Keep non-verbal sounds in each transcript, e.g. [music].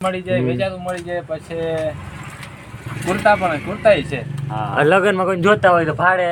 મળી જાય વેચાતું મળી જાય પછી કુર્તા પણ કુર્તા છે. આ લગનમાં કોઈ જોતા હોય તો ભાડે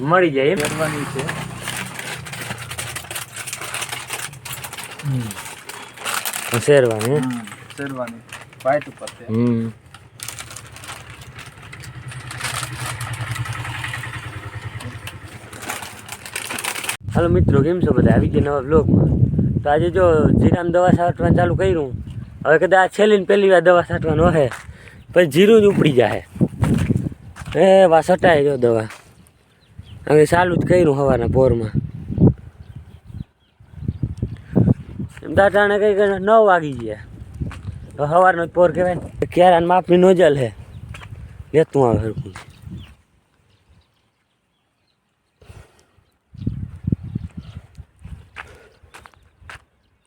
મળી જાય પહેરવાની છે. શેરવાની શેરવાની. વાઈટ ઉપર છે. હમ. હાલો મિત્રો કેમ છો બધા? આવી ગયા નવા બ્લોગમાં તો આજે જો જીરામ દવા છાંટવાનું ચાલુ કર્યું. હવે કદાચ છેલ્લી ને પહેલી વાર દવા છાંટવાનો હશે પછી જીરું જ ઉપડી જાય એ વા છટાય જો દવા. હવે ચાલુ જ કર્યું સવારના પોરમાં એમ દાટાણે કઈ કઈ નવ વાગી ગયા. સવારનો જ પોર કહેવાય ક્યારા માપની નોજલ હે. લેતું આવે હરકું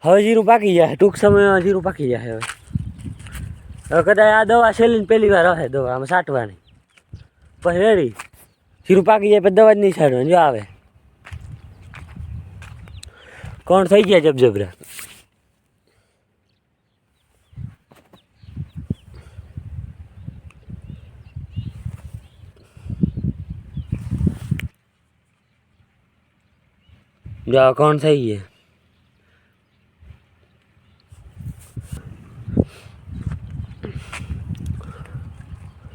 હવે જીરું પાકી જાય. ટૂંક સમયમાં જીરું પાકી જાય હવે. હવે કદાચ આ દવા છેલ્લી પહેલી વાર હશે દવા, આમાં છાંટવાની પછી રેડી જીરું પાકી જાય પછી દવા જ નહીં છાંટવાની, જો આવે. કોણ થઈ ગયા જબજબરા? જો, કોણ થઈ ગયા?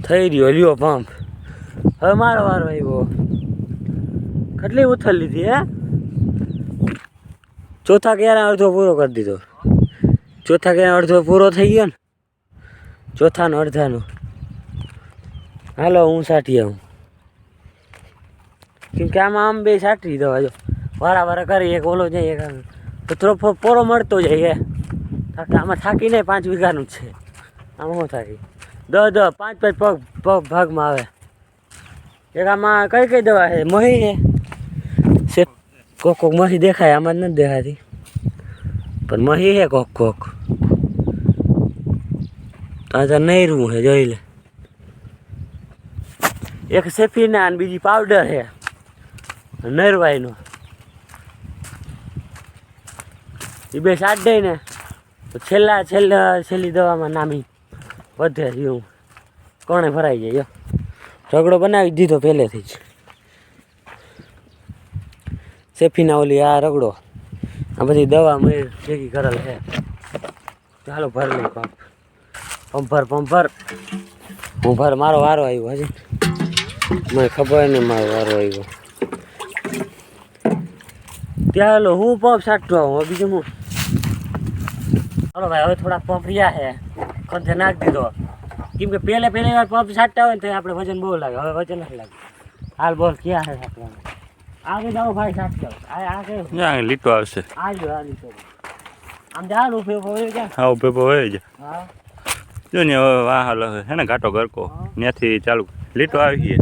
થઈ રહ્યો, લ્યો પંપ હવે મારો વારો આવ્યો. કેટલી ઉથલ લીધી, હે? ચોથા ક્યારે અડધો પૂરો કરી દીધો. ચોથા ક્યારે અડધો પૂરો થઈ ગયો ને, ચોથાનો, અડધાનો. હાલો, હું સાટી આવું. કેમ કે આમાં આમ બે સાટી દવા જો. વારા વારા કરી, એક ઓલો જાય, એક થોડો પોરો મળતો જાય, હે. આમાં થાકી નહીં, પાંચ વીઘાનું જ છે. આમાં શું થાકી? દસ દસ પાંચ પાંચ પગ પગ ભાગમાં આવે. એક આમાં કઈ કઈ દવા છે? મહી છે? છે. કોક કોક મહી દેખાય, આમાં નથી દેખાતી. પણ મહી છે કોક કોક. તાજા નૈરું છે, જોઈ લે. એક સેફીના અને બીજી પાવડર છે. નરવાઈનો એ બે સાત ને છેલ્લા છેલ્લા, છેલ્લી દવામાં નામી. વધે એવું. કોણે ભરાઈ જાય. રગડો બનાવી દીધો પહેલેથી જ. સેફીના ઓલી આ રગડો. આ બધી દવા મેં ભેગી કરેલ છે. ચાલો ભર લઈ પંપ. પંપર પંપર હું ભર, મારો વારો આવ્યો હજી. મને ખબર નહીં મારો વારો આવ્યો. ત્યાં હાલો, હું પંપ સાટતો આવું બીજું હું. ચાલો ભાઈ, હવે થોડા પંપ રહ્યા છે. કંથે નાખી દીધો. કેમ કે પહેલે પહેલી વાર પંપ છાંટતા હોય ને તો આપણે વજન બહુ લાગે. હવે વજન નથી લાગે. હાલ બોલ ક્યાં છે છાંટવાનું આગળ જાઓ ભાઈ છાંટતો આ આ કે ના લીટો આવશે. આ જો આ લીટો. આમ જાણ ઉપયોગ હોય ક્યાં? હા ઉભે ઉભે હોય જ. હા. જો ને હવે વાહ હાલ હે ને ઘાટો ગરકો ત્યાંથી ચાલુ. લીટો આવી ગઈ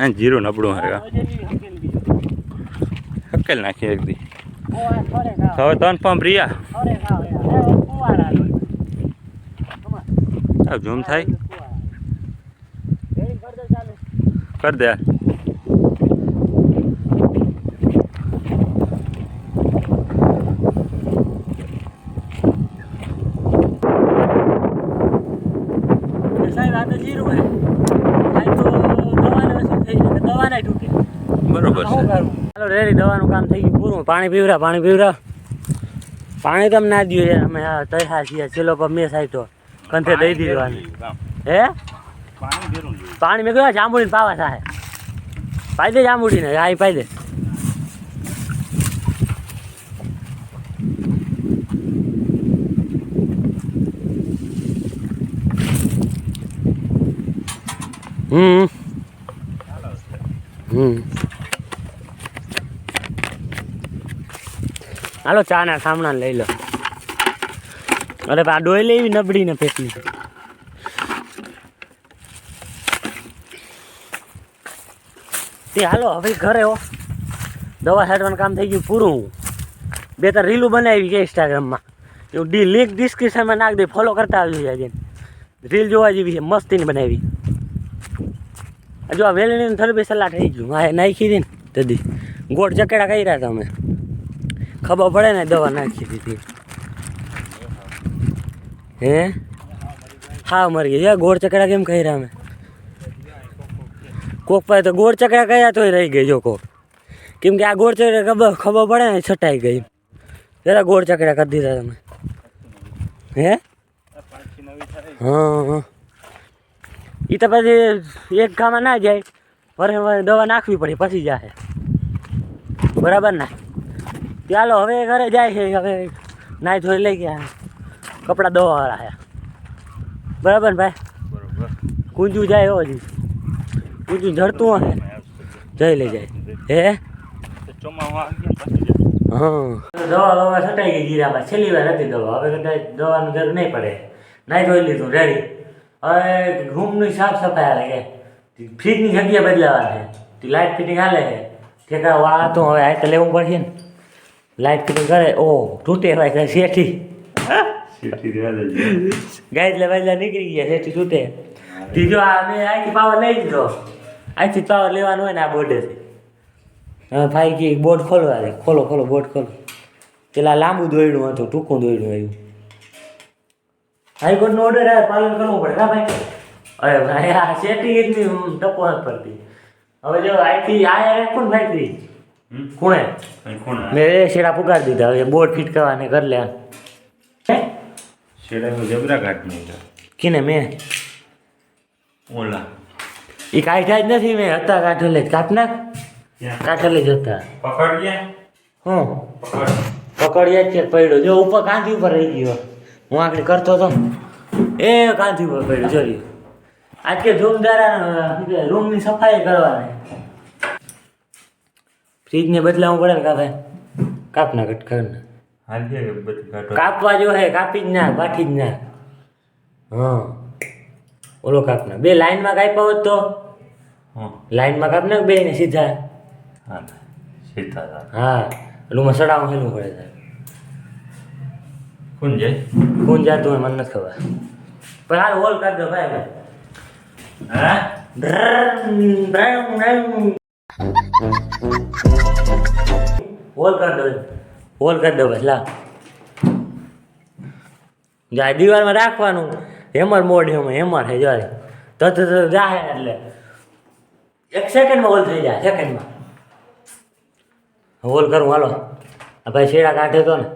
આ જીરું નબળું હે. હકેલ નાખી એક દી. હવે ત્રણ પંપ રહ્યા ઝૂમ થાય? કર દો બરોબર છે. રેડી દવાનું કામ થઈ ગયું પૂરું. પાણી પીવરા પાણી પીવરા. પાણી તમે ના દો યાર. અમે તૈયાર છીએ. છેલ્લો પર મેં સાઈટો કંથે દઈ દીધવાની હે? પાણી મેં કહ્યું જાંબુડીને પાવા થાય પાઈ દે જાંબુડીને. આ પાઈ દે. હમ. હમ. હાલો ચા ના સામણા લઈ લો. અરે, આ ડોય લેવી નબળી ને પેટની તે હાલો, હવે ઘરે હો. દવા છાંટવાનું કામ થઈ ગયું પૂરું. બે, ત્રણ રીલું બનાવી છે ઇન્સ્ટાગ્રામમાં એવું ડી લિંક ડિસ્ક્રિપ્શનમાં નાખ દે ફોલો કરતા આવજો આજે રીલ જોવા જેવી છે, મસ્તીની બનાવી. જો આ વેલણીનું થરબી સલાડ થઈ ગયું. હા નાખી દે ને તદી ગોળ ચકેડા કર્યા તમે. ખબર પડે ને, દવા નાખી દીધી. હે? હા, મરી ગયા ગોળ ચકડા કેમ કર્યા અમે? કોક પાસે તો ગોળ ચકડા કયા તોય રહી ગઈ, જો કોક. કેમ કે આ ગોળ ચકડા ખબર ખબર પડે ને, છટાઈ ગઈ જરા ગોળ ચકડા કરી દીધા તમે. હે? હા હા. એ તો પછી એક ગામાં ના જાય. વરે વરે દવા નાખવી પડે, પછી જાય બરાબર ના? ચાલો હવે ઘરે જાય છે હવે નાઈ ધોઈ લઈ ગયા. કપડાં દવાવાળા છે. બરાબર ને ભાઈ? બરોબર. કુંજુ જાય એવો જ કુંજુ જડતું હશે. જઈ લઈ જાય. હે? જાય. દવા દવા છટાઈ ગઈ ગીરામાં છેલ્લી વાર હતી દવા. હવે કદાચ દવાનું જરૂર નહીં પડે. નાઈ ધોઈ લીધું રેડી હવે રૂમની સાફ સફાઈ હાલે કે. ફ્રીજની જગ્યા બદલાવા છે. લાઇટ ફિટિંગ હાલે છે. ઠેકા વાળા તો હવે આ તો લેવું પડશે ને. લાઇટ ફિટિંગ કરે ઓ તૂટે ભાઈ શેઠી. રહેવા દેજો. નીકળી ગયા શેઠી તૂટે. ત્રીજો આ મેં અહીંથી પાવર લઈ લીધો. અહીંથી પાવર લેવાનો હોય ને આ બોર્ડેથી હા ભાઈ કે બોર્ડ ખોલવા દે. ખોલો ખોલો બોર્ડ ખોલો. પેલા લાંબુ દોયડું હતું ટૂંકું દોયડું આવ્યું. હાઈકોર્ટનો ઓર્ડર આવે પાલન કરવું પડે હા ભાઈ? અરે ભાઈ આ શેઠી એટલી ટપો પડતી હવે જો અહીંથી આ રાખું ને ભાઈ? ખૂણે. મેં એ શેડા પુગાડી દીધા. હવે બોર્ડ ફિટ કરવાને કર લે. શેડા તો જબરા ઘાટ નહીં. કિને મેં. ઓલા. એ કાઢ્યા જ નથી મેં. હતા કાઠલે કાપના કાઢ નાખ જ હતા પકડ્યા? હું? પકડ. પકડ્યા છે પડ્યો. જો ઉપર કાંધી ઉપર રહી ગયો. હું આગળ કરતો હતો. એ કાંધી ઉપર પડ્યો જોરી આજ કે રૂમદારા રૂમની સફાઈ કરવાની. ફ્રીજને બદલાવવું પડે ને કાપ ના કટ કર ના હાલ છે કે બધું ઘાટો કાપવા જો હે કાપી જ ના બાકી જ ના હા. ઓલો કાપ ના બે લાઈનમાં કાપ્યા હોત તો? હા. લાઈનમાં કાપ નાખ બે ને. સીધા હા સીધા હા. રૂમમાં સડાવું હેલું પડે છે કોણ જાય? કોણ જાતું હોય મને નથી ખબર. પણ હાલ હોલ કરી દો ભાઈ. હા? હોલ કરી દો હોલ કરી દો બસ લા. જાય દિવાલમાં રાખવાનું. હેમર મોડ હેમર હેમર હે જાય તો તો જાય એટલે. એક સેકન્ડમાં હોલ થઈ જાય સેકન્ડમાં. હોલ કરું હાલો. આ ભાઈ શેડા કાઢે તો ને.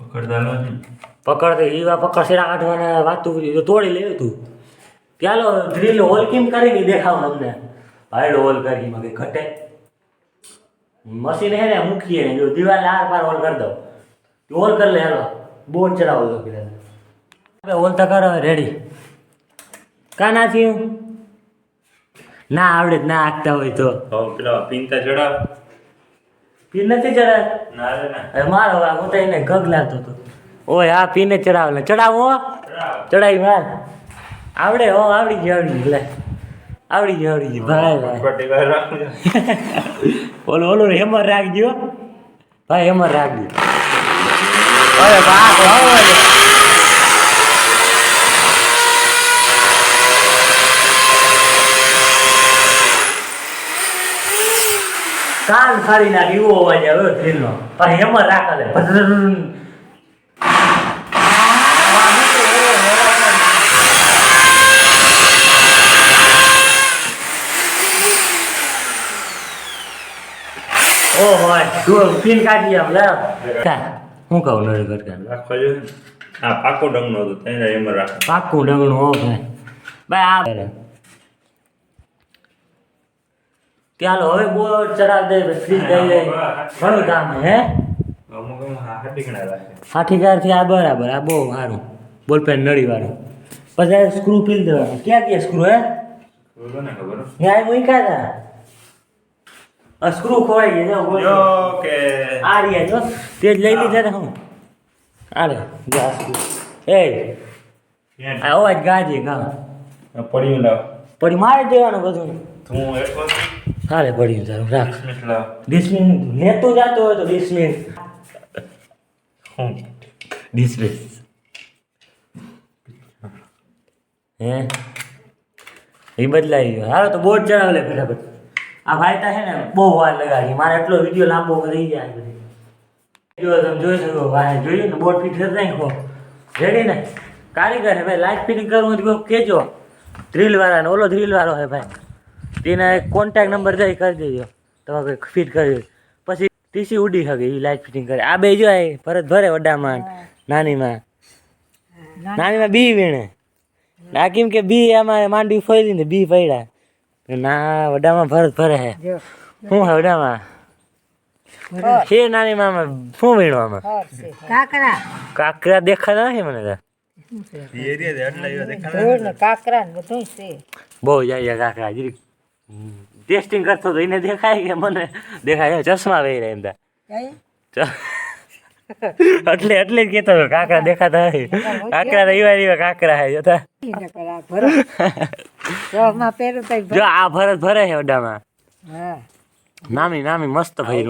પકડતા લો એવા પકડ શેડા કાઢવાના વાતું તોડી લેવું તું. ચાલો ડ્રીલ હોલ કેમ કરીને દેખાવ તમને? હાઈડ હોલ કરી માં કંઈ ઘટે. મશીન હે ને મૂકીએ ને જો દિવાલ આર પાર હોલ કરી દો હોલ કરી લે હેલો. બોર્ડ ચડાવો દો પેલા. હવે હોલ તો કરો રેડી કા ના થયું? ના આવડે ના આખતા હોય તો. પેલા પિંતા ચડાવ. પીન નથી ચડાવ ના રે ના. મારો હું તો એને ગગ લાગતો હતો. ઓય આ પીને ચડાવ લે ચડાવો. ચડાવી માર. આવડે હો આવડી ગયો આવડી લે. આવડી ગયું આવડી ગયું. ભાઈ ભાઈ. ઓલો [laughs] ઓલું હેમર રાખજો. ભાઈ હેમર રાખજો. અરે બાપ કાન ફાડી નાખી એવો અવાજ આવે ટ્રેનનો પણ હેમર રાખે લે ભદ્રન. ઓહો તું પિન કાઢી આમ લે કા હું હવે બોર્ડ ચડાવ દે દઈ દે ઘણું કામ હે હાથી થી આ બરાબર આ બહુ સારું બોલપેન નળી વાળું પછી સ્ક્રૂ પીલ દેવાનું ક્યાં ક્યાં સ્ક્રૂ હે બોલો ને ખબર ત્યાં મૂક્યા હતા સ્ક્રૂ ખોવાઈ ગયા જો કે આ રહ્યા જો તે જ લઈ લીધા હું. આરે જો. આ. એ આ અવાજ ગાજે ગા. પડ્યું લાવ. પડી મારે દેવાનું બધું. તું એટલો હારે પડ્યું તારું રાખ. ડિસમિન લેતો જાતો હોય તો ડિસમિન. ડિસમિસ હે? એ બદલાઈ ગયો. હાલો તો બોર્ડ ચડાવ લે ફટાફટ. આ ભાઈ તા છે ને બહુ વાર લગાડી. મારે એટલો વીડિયો લાંબો થઈ જાય વીડિયો તમે જોઈ શકો ભાઈ જોયું ને બોટ ફીટ કરી નાખો રેડી ને? કારીગર હે ભાઈ લાઇટ ફિટિંગ કરવું હોય કહેજો. ડ્રીલ વાળાને ઓલો ડ્રીલ વાળો હે ભાઈ. તેને કોન્ટેક્ટ નંબર જઈ કરી દેજો. તમારે કંઈક ફિટ કરી. પછી ટીસી ઉડી શકે એ લાઇટ ફિટિંગ કરે. આ બે જો ભરત ભરે વડામાં નાનીમાં. નાનીમાં બી વીણે. ના કેમ કે બી આમાં માંડવી ફોઈ ને બી પડ્યા ના વડામાં ભરત ભરે હે. શું હે વડામાં? છે નાની મામા શું વીણવામાં કાકરા. કાકરા દેખાતા નથી મને બહુ જાય કાકરા ટેસ્ટિંગ કરતો તો એને દેખાય કે મને? દેખાય ચશ્મા પહેર્યા એમ તા. [laughs] એટલે એટલે જ કેતો હતો કાંકરા દેખાતા નથી. [laughs] કાકરા તો એવા કાંકરા હે જોતા. જો આ ભરત ભરે છે ઓડામાં હા. નામી નામી મસ્ત ભાઈ.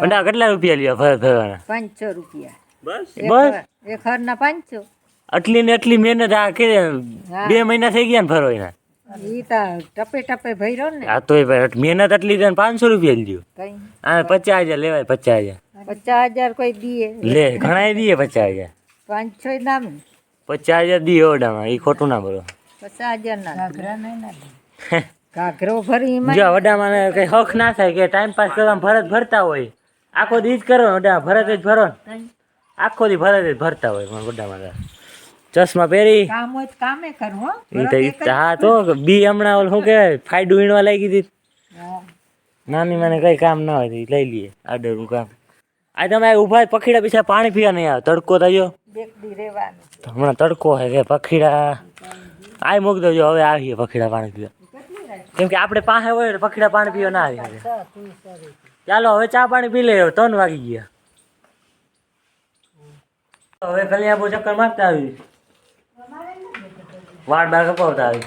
વડા કેટલા રૂપિયા લ્યો ભરત ભરવાના? પાંચસો રૂપિયા. બસ? એક બસ? હર- એક હરના પાંચસો. આટલી ને આટલી મહેનત આ કે બે મહિના થઈ ગયા ને ભરો એના. ઈ ટપે ટપે ભર્યો ને. આ તોય ભાઈ મહેનત આટલી ને પાંચસો રૂપિયા લ્યો. આ પચાસ હજાર લેવાય પચાસ હજાર. પચાસ હજાર કોઈ દીએ. લે ઘણા દીએ પચાસ હજાર. પાંચસો નામ. પચાસ હજાર દીએ ઓડામાં એ ખોટું ના બોલો. પચાસ હજાર ના ઘાઘરા નહીં ના ઘાઘરો ભરી જો વડામાં કઈ હક ના થાય કે ટાઈમ પાસ કરવા ભરત ભરતા હોય. આખો દી જ કરો વડા ભરત જ ભરો. આખો દી ભરત જ ભરતા હોય પણ વડામાં ચશ્મા પહેરી. કામ હોય કામે કરવું હો. ઈ તો બી હમણાં ઓલું શું કે ફાયડું વીણવા લાગી હતી. નાની મને કઈ કામ ના હોય લઈ લઈએ આડરું કામ. આ તમે આ ઊભા પખીડા પીછા પાણી પીવા નહીં આવે. તડકો થયો બેક દી રહેવાનું. હમણાં તડકો છે કે પખીડા. આય મૂક દેજો હવે આવીએ પખીડા પાણી પીવા. કેમ કે આપણે પાસે હોય એટલે પખીડા પાણી પીવા ના આવી શકે. છ તું સરી ચાલો હવે ચા પાણી પી લઈએ ત્રણ વાગી ગયા. હવે કલ્યાણ બહુ ચક્કર મારતા આવી. વાળ બાર કપાવતા આવી.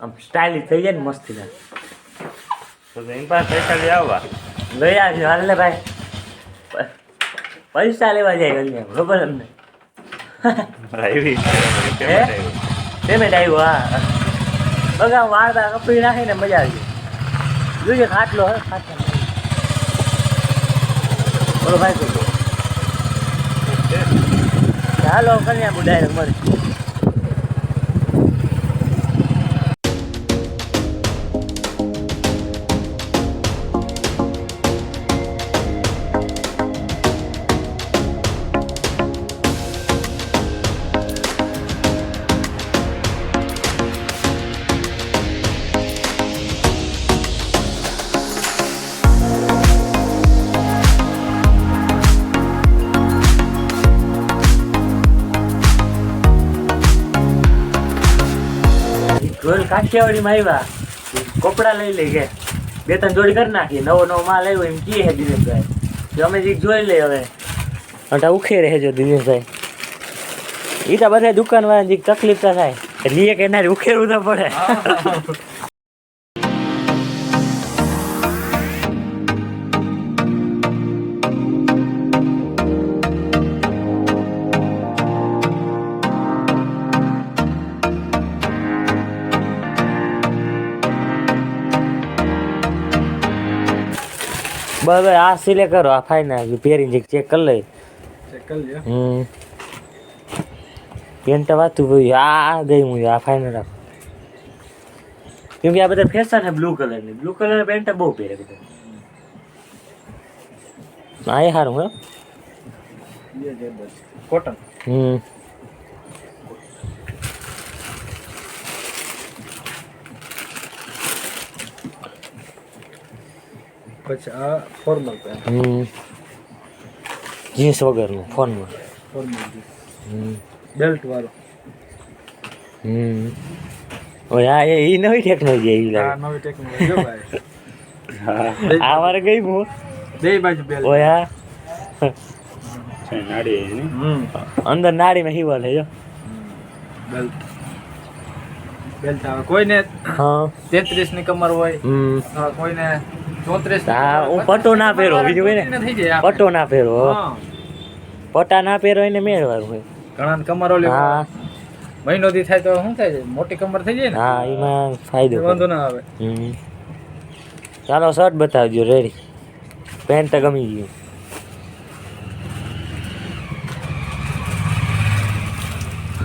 આમ સ્ટાઇલિશ થઈ જાય ને મસ્તી ના તો એની પાસે પૈસા લઈ આવવા. લઈ આવજો હાલ ને ભાઈ. પ- પૈસા લેવા જાય કલ્યાણ ખબર અમને પેમેન્ટ આવ્યું. હા. બગા વાળતા કપડી નાખીને મજા આવી જોઈએ ખાટલો હે ખાટલો બોલો ભાઈ? ચાલો કન્યા બુડાય મળે જોઈ કાઠિયાવાડીમાં આવ્યા કપડા લઈ લઈ કે બે ત્રણ જોડી કરી નાખી. નવો નવો માલ આવ્યો એમ કીએ દિનેશભાઈ. જો અમે જીક જોઈ લઈએ હવે. અટા ઉખે રહેજો દિનેશભાઈ. એ તો બધા દુકાન વાળા જીક તકલીફ તો થાય. એટલે એક કે ના ઉખેરવું તો પડે. બરાબર આ સિલે કરો આ ફાઈનલ પહેરીને જીક ચેક કરી લઈ ચેક કરી લ્યો. હમ. પેન્ટ વાતું ભાઈ આ ગઈ હું આ ફાઈનલ રાખ કેમ કે આ બધા ફેશન છે બ્લુ કલરની બ્લુ કલર પેન્ટ બહુ પહેરે બધા. હા એ સારું હે. કોટન હમ. પછી આ ફોર્મલ પેન્ટ હમ. જીન્સ વગરનું ફોર્મલ ફોર્મલ હમ. બેલ્ટ વાળો. હમ. ઓય આ એ ઈ નવી ટેકનોલોજી આવી આ લાગે નવી ટેકનોલોજી જો ભાઈ. આ વાર ગઈ હું. બે બાજુ બેલ્ટ ઓય આ નાડી એની. હમ. અંદર નાડીમાં હિવા છે જો. બેલ્ટ બેલ્ટ આવે. કોઈને હા. તેત્રીસની કમર હોય હમ. કોઈને ચોત્રીસ હા, હું પટ્ટો ના પહેરો, બીજું કઈ ને? પટ્ટો ના પહેરો. પટ્ટા ના પહેરો એને મેળવાનું હોય. ઘણા કમર ઓલી હા. મહિનો થી થાય તો શું થાય મોટી કમર થઈ જાય ને? હા એમાં ફાયદો વાંધો ના આવે. ચાલો શર્ટ બતાવજો રેડી પેન્ટ તો ગમી ગયું.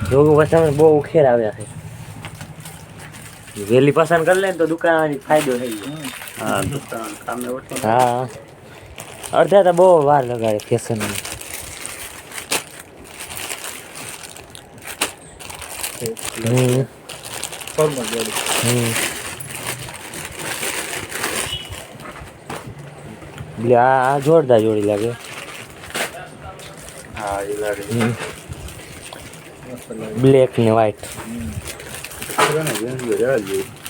જોગો પસંદ બહુ ઉખેર આવ્યા છે. વહેલી પસંદ કરી લે ને તો દુકાન ફાયદો થઈ જાય હા. અડધા તો બહુ વાર લગાડે ફેશન હમ હમ. એટલે આ જોરદાર જોડી લાગે. બ્લેક ને વ્હાઈટ.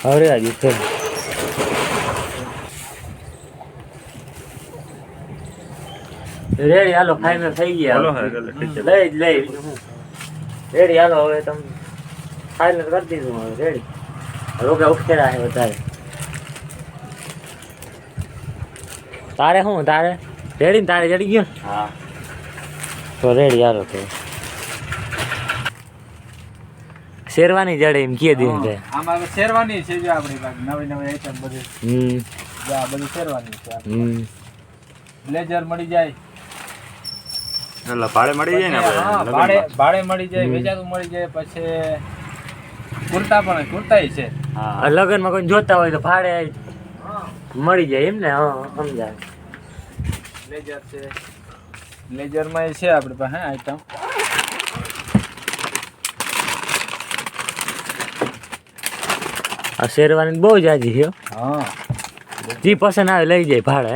હવે આજે છે. રેડી હાલો ફાઇનલ થઈ ગયા. હાલો હા, ચાલો, ઠીક છે. લઈ જ લઈ. બીજું શું રેડી હાલો હવે તમે ફાઇનલ કરી દીધું હવે રેડી. રોકે ઉખેડા છે વધારે. તારે શું તારે? રેડી ને તારે જડી ગયો ને? હા. તો રેડી હાલો તો. શેરવાની જડે એમ કહી દીધું છે આમાં હવે શેરવાની છે જો આપણી પાસે. નવી નવી આઈટમ બધી. હમ. જો આ બધી શેરવાની છે. હમ. બ્લેઝર મળી જાય. એટલે ભાડે મળી જાય ને આપણે ભાડે ભાડે મળી જાય વેચાતું મળી જાય પછી કુર્તા પણ કુર્તાય છે. હા. લગનમાં કોઈ જોતા હોય તો ભાડે મળી જાય એમ ને હા સમજાય. લેજર છે. લેજરમાં એ છે આપણી પાસે આઈટમ આ શેરવાની બહુ જાજી છે હો. હા. જે પસંદ આવે લઈ જાય ભાડે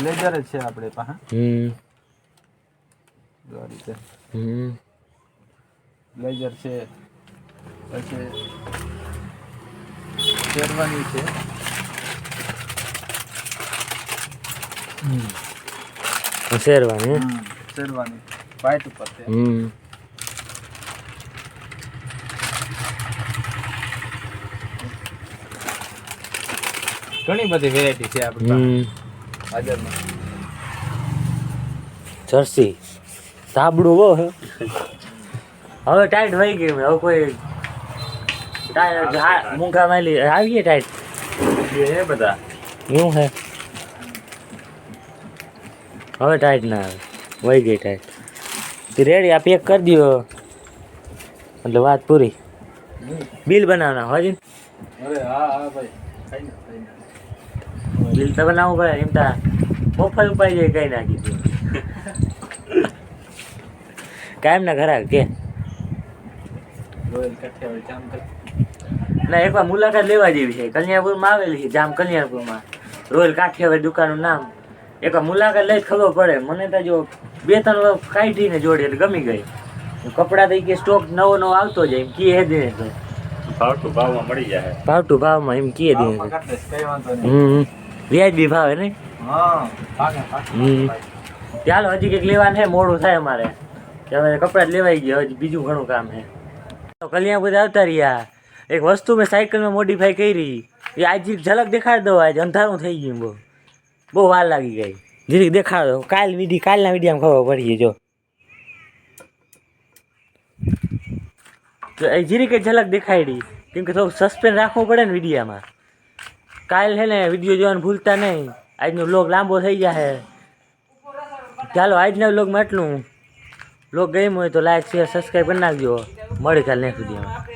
બ્લેઝર જ છે આપણે પાસે. હમ. આ રીતે હમ. બ્લેઝર છે. પછી શેરવાની છે. હમ. શેરવાની? શેરવાની. વ્હાઈટ ઉપર છે. હમ. ઘણી બધી વેરાયટી છે આપણી પાસે. હાજરમાં. જર્સી. સાબડું બહુ હે હવે ટાઈટ વહી ગયું હવે કોઈ ટાઈટ હા, મૂંગા માલી આવીએ ટાઈટ? એ હે બધા. એવું હે હવે ટાઈટ ના આવે. વહી ગઈ ટાઈટ. તે રેડી આ પેક કરી દો એટલે વાત પૂરી. બિલ બનાવના હોજી અરે હા હા ભાઈ. બિલ તો બનાવવું પડે એમ તા મફત ઉપાય જાય કઈ નાખી દઉં કાયમ ના ઘરા કે? રોયલ કાઠિયાવાડી જામ કરી. ના એકવાર મુલાકાત લેવા જેવી છે. કલ્યાણપુરમાં આવેલી છે જામ કલ્યાણપુરમાં. રોયલ કાઠિયાવાડી દુકાનનું નામ. એકવાર મુલાકાત લઈ ખબર પડે. મને તો જો બે ત્રણ વાર કાઢીને જોડી એટલે ગમી ગઈ. કપડા તો ઈ કે સ્ટોક નવો નવો આવતો જાય એમ કીએ દે ટુ ભાવમાં મળી જાય. ભાવ ટુ ભાવમાં એમ કીએ દે નહીં. હમ. વ્યાજબી ભાવે નહીં? હમ. ચાલો હજી કંઈક લેવાનું છે મોડું થાય અમારે. હવે કપડાં જ લેવાઈ ગયા હજી બીજું ઘણું કામ છે. તો કલ્યાણ બધા આવતા રહ્યા. એક વસ્તુ મેં સાયકલમાં મોડિફાઈ કરી. એ આજે ઝલક દેખાડી દો આજે અંધારું થઈ ગયું બહુ. બહુ વાર લાગી ગઈ. જીરીક દેખાડો. કાલ વિધિ કાલના વિડીયામાં ખબર પડી જો. તો એ જીરીક ઝલક દેખાડી. કેમ કે થોડું સસ્પેન્સ રાખવું પડે ને વિડીયામાં. કાલ છે ને વીડિયો જોવાનું ભૂલતા નહીં. આજનો બ્લોગ લાંબો થઈ જશે ચાલો, આજના બ્લોગમાં એટલું બ્લોગ ગમ્યો હોય તો લાઈક શેર સબસ્ક્રાઈબ કરી નાખજો. મળી કાલ નેક્સ્ટ વિડીયોમાં